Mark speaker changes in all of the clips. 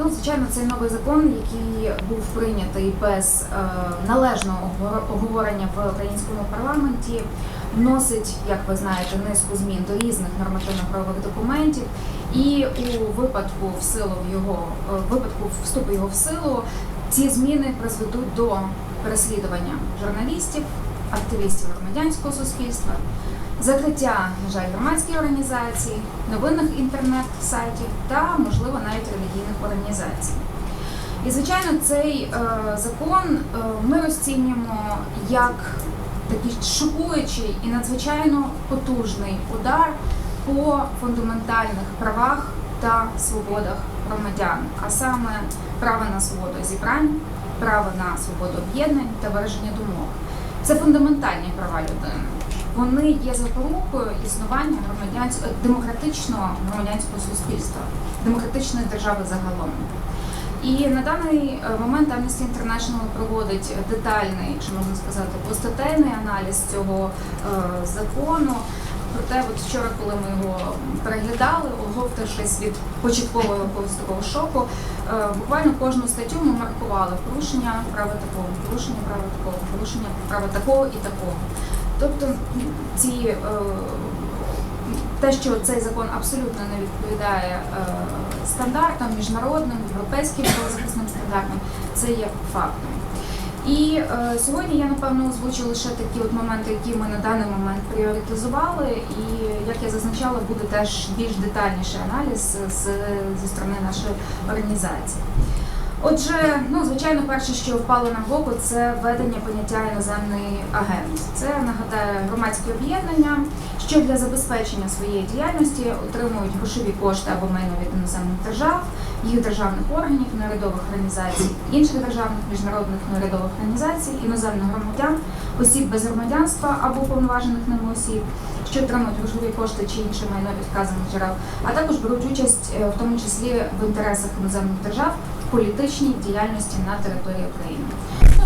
Speaker 1: Ну, звичайно, цей новий закон, який був прийнятий без е, належного обговорення в українському парламенті, вносить, як ви знаєте, низку змін до різних нормативно-правових документів. І у випадку в силу його е, випадку вступу його в силу, ці зміни призведуть до переслідування журналістів, активістів громадянського суспільства, закриття, на жаль, громадських організацій, новинних інтернет-сайтів та, можливо, навіть релігійних організацій. І, звичайно, цей е, закон е, ми розцінюємо як такий шокуючий і надзвичайно потужний удар по фундаментальних правах та свободах громадян, а саме право на свободу зібрань, право на свободу об'єднань та вираження думок. Це фундаментальні права людини. Вони є запорукою існування громадянського демократичного громадянського суспільства, демократичної держави загалом. І на даний е, момент Amnesty International проводить детальний, якщо можна сказати, постатейний аналіз цього е, закону. Проте, от вчора, коли ми його переглядали, оговтавшись від початкового якогось такого шоку, е, буквально кожну статтю ми маркували порушення права такого, порушення права такого, порушення права такого і такого. Тобто ці е, те, що цей закон абсолютно не відповідає е, стандартам, міжнародним, європейським правозахисним стандартам, це є фактом. І е, сьогодні я напевно озвучу лише такі от моменти, які ми на даний момент пріоритизували. І як я зазначала, буде теж більш детальніший аналіз з, зі сторони нашої організації. Отже, ну звичайно, перше, що впало нам в око, це введення поняття іноземний агент. Це нагадаю громадське об'єднання, що для забезпечення своєї діяльності отримують грошові кошти або майно від іноземних держав, їх державних органів, неурядових організацій, інших державних міжнародних неурядових організацій, іноземних громадян, осіб без громадянства або повноважених ними осіб, що отримують грошові кошти чи інше майно від вказаних джерел, а також беруть участь е, в тому числі в інтересах іноземних держав політичній діяльності на території України.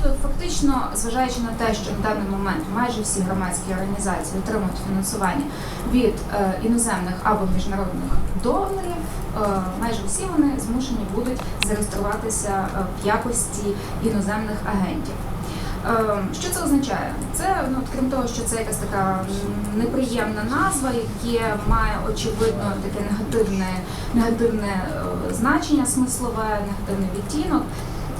Speaker 1: Ну, фактично, зважаючи на те, що на даний момент майже всі громадські організації отримують фінансування від е, іноземних або міжнародних донорів, е, майже всі вони змушені будуть зареєструватися е, в якості іноземних агентів. Е, Що це означає? Це ну крім того, що це якась така неприємна назва, яке має очевидно таке негативне, негативне е, значення смислове, негативний відтінок.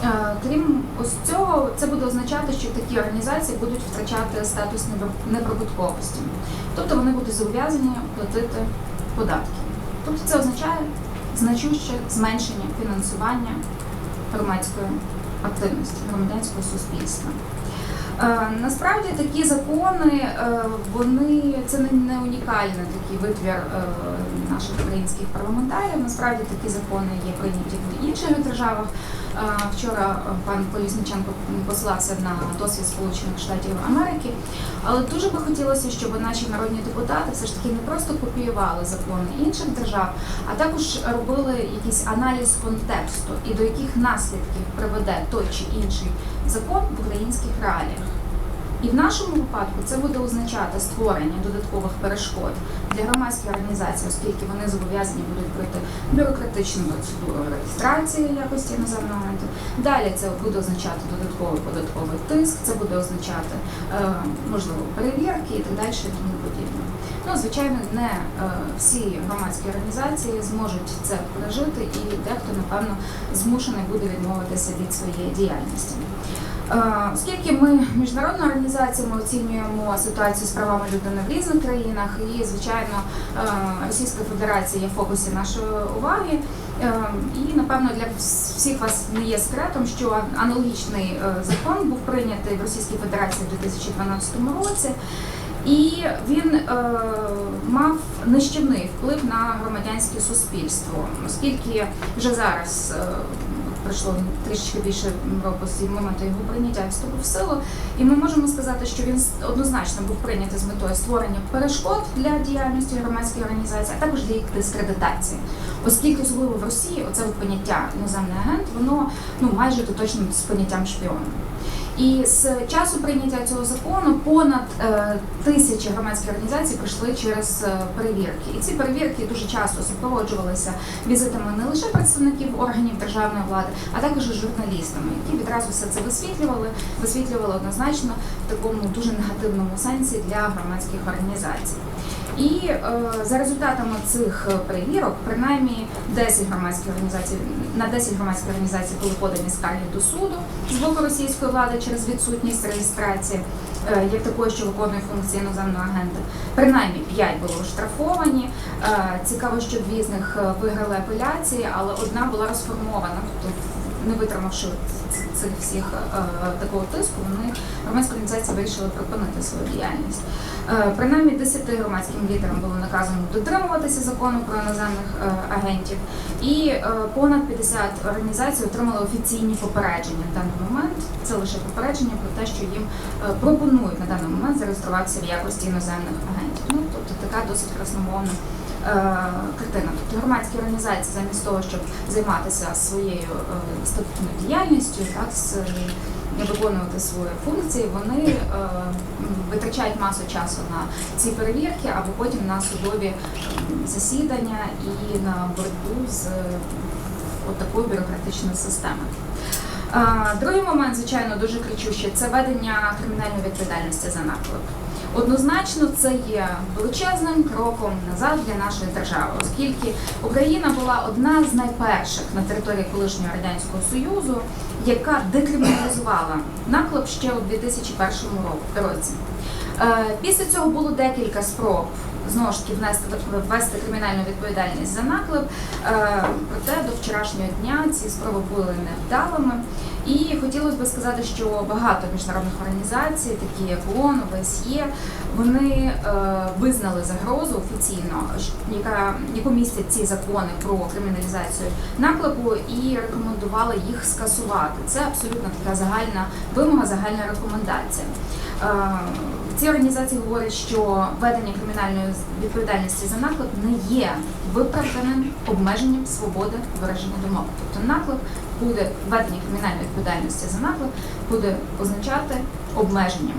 Speaker 1: Е, Крім ось цього, це буде означати, що такі організації будуть втрачати статус неприбутковості. Тобто вони будуть зобов'язані платити податки. Тобто це означає значуще зменшення фінансування громадської активності, громадянського суспільства. Е, Насправді такі закони, е, вони це не- унікальний такий витвір е, наших українських парламентарів. Насправді такі закони є прийняті в інших державах. Вчора пан Колісниченко посилався на досвід Сполучених Штатів Америки. Але дуже би хотілося, щоб наші народні депутати все ж таки не просто копіювали закони інших держав, а також робили якийсь аналіз контексту і до яких наслідків приведе той чи інший закон в українських реаліях. І в нашому випадку це буде означати створення додаткових перешкод для громадських організацій, оскільки вони зобов'язані будуть пройти бюрократичну процедуру реєстрації якості іноземного агенту. Далі це буде означати додатковий податковий тиск, це буде означати е, можливо перевірки і так далі. Ну, звичайно, не е, всі громадські організації зможуть це пережити, і дехто, напевно, змушений буде відмовитися від своєї діяльності. Е, Оскільки ми міжнародна організація, ми оцінюємо ситуацію з правами людини в різних країнах, і звичайно е, Російська Федерація є в фокусі нашої уваги. І напевно для всіх вас не є секретом, що аналогічний закон був прийнятий в Російській Федерації в 2012 році. І він е, мав нищівний вплив на громадянське суспільство, оскільки вже зараз е, пройшло трішечки більше року з моменту його прийняття вступу в силу, і ми можемо сказати, що він однозначно був прийнятий з метою створення перешкод для діяльності громадських організацій, а також для їх дискредитації. Оскільки особливо в Росії оце поняття іноземний агент, воно ну майже доточно з поняттям шпіона. І з часу прийняття цього закону понад е, тисячі громадських організацій пройшли через е, перевірки. І ці перевірки дуже часто супроводжувалися візитами не лише представників органів державної влади, а також журналістами, які відразу все це висвітлювали, висвітлювали однозначно в такому дуже негативному сенсі для громадських організацій. І е, за результатами цих е, перевірок, принаймні 10 громадських організацій на 10 громадських організацій були подані скарги до суду з боку російської влади через відсутність реєстрації, е, як такої, що виконує функції іноземного агента. Принаймні 5 були оштрафовані. Е, цікаво, що дві з них е, виграли апеляції, але одна була розформована. Тобто, не витримавши цих всіх е, такого тиску, вони громадські організації вирішили припинити свою діяльність. Е, Принаймні 10 громадським лідерам було наказано дотримуватися закону про іноземних е, агентів, і понад 50 організацій отримали офіційні попередження на даний момент. Це лише попередження про те, що їм пропонують на даний момент зареєструватися в якості іноземних агентів. Ну тобто така досить красномовна картина. Тобто громадські організації замість того, щоб займатися своєю е, статутною діяльністю, так з виконувати свої функції, вони е, витрачають масу часу на ці перевірки, або потім на судові засідання і на боротьбу з е, такою бюрократичною системою. Е, Другий момент, звичайно, дуже кричущий це ведення кримінальної відповідальності за наклеп. Однозначно, це є величезним кроком назад для нашої держави, оскільки Україна була одна з найперших на території колишнього радянського союзу, яка декриміналізувала наклеп ще у 2001 ро- році. Е, Після цього було декілька спроб знову ж таки внести ввести кримінальну відповідальність за наклеп. Е, Проте до вчорашнього дня ці спроби були невдалими. І хотілося б сказати, що багато міжнародних організацій, такі як ООН, ОБСЄ, вони е, визнали загрозу офіційно, яка яку містять ці закони про криміналізацію наклепу, і рекомендували їх скасувати. Це абсолютно така загальна вимога, загальна рекомендація. Ці організації говорять, що введення кримінальної відповідальності за наклад не є виправданим обмеженням свободи вираження думок. Тобто наклад буде введення кримінальної відповідальності за наклад буде означати обмеженням